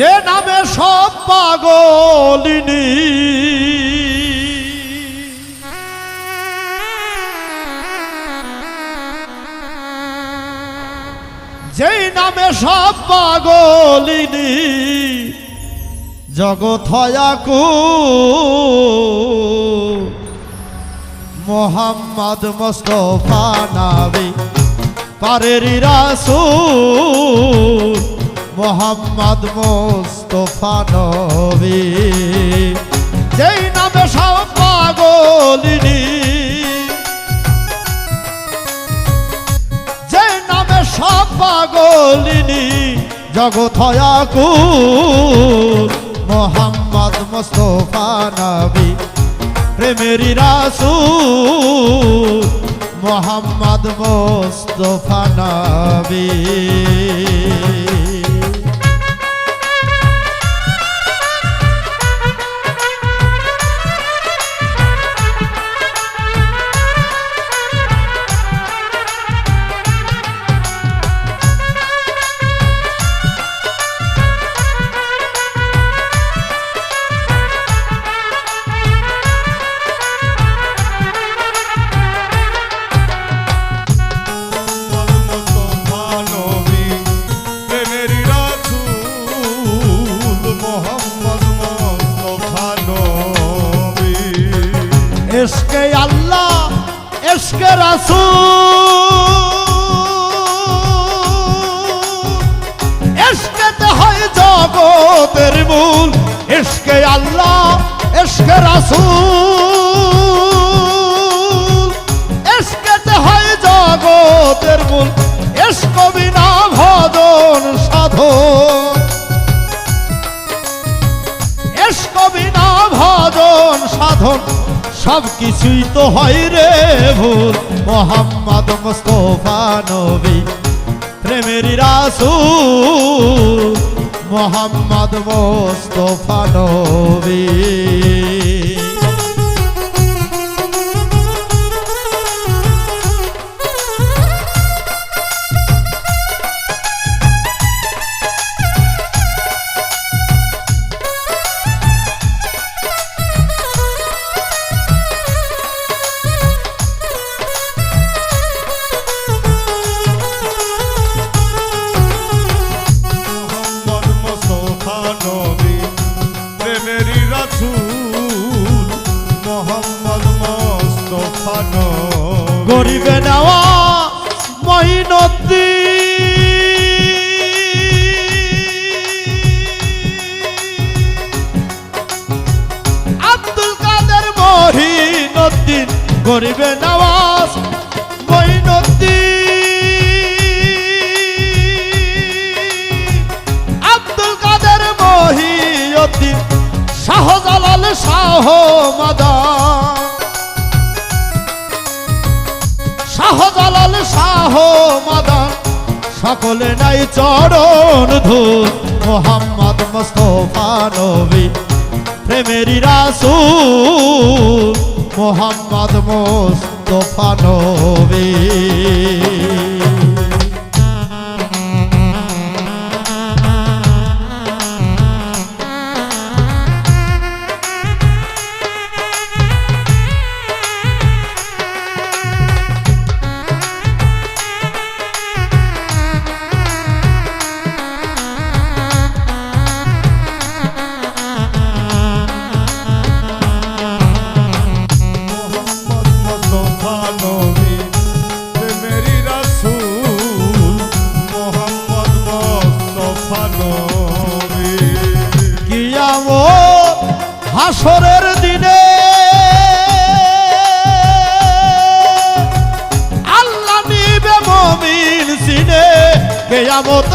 যে নামে সব পাগলিনী। যেই নামে সব পাগলিনী, জগৎ হয়াকু মোহাম্মদ মোস্তফা নাবি, পারের রাসূল। মোহাম্মদ মোস্তফা নবী। যেই নামে সব পাগলিনী যে নামে সব পাগলিনী জগৎ হয়াকুল মোহাম্মদ মোস্তফা নবী। প্রেমেরি রাসূল মোহাম্মদ মোস্তফা নবী। এসকে আল্লাহ এসকে রাসূল। এসকেতে হয় জগতের মূল এসকে আল্লাহ এসকে রাসূল। সব কিছুই তো হয় রে ভুল। মোহাম্মদ মোস্তফা নবী প্রেমের রাসূল। মোহাম্মদ মোস্তফা নবী। গরিবে নেওয়া মহিনদ্দি আব্দুল কাদের মহিনদ্দিন গরিবে নওয়াজ শাহ মাদান সকলে নাই চরণ ধু মোহাম্মদ মোস্তফা নবী প্রেমেরি রাসূল। মোহাম্মদ মোস্তফা নবী। হাসরের দিনে আল্লাহ নিবে মমিন সিনে কেয়ামত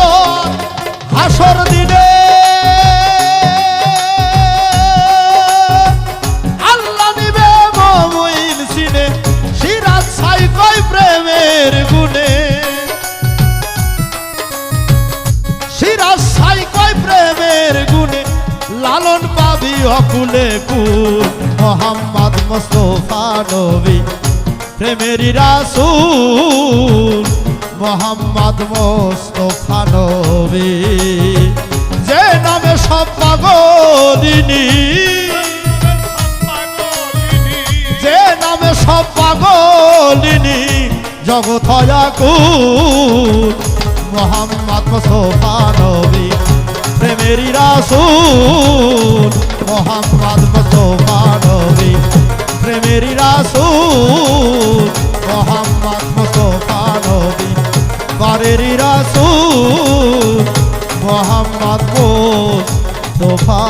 হাসর দিনে। কুল মোহাম্মদ মোস্তফা নবী, প্রেমেরি রাসূল, মোহাম্মদ মোস্তফা নবী। যে নামে সব পাগলিনী, যে নামে সব পাগলিনী, জগৎ হয়াকুল মোহাম্মদ মুস্তফা নবী প্রেমেরই রাসূল মোহাম্মদ কত নবী প্রেমেরই রাসূল মোহাম্মদ কত নবী বারেরই রাসূল মোহাম্মদ মুস্তফা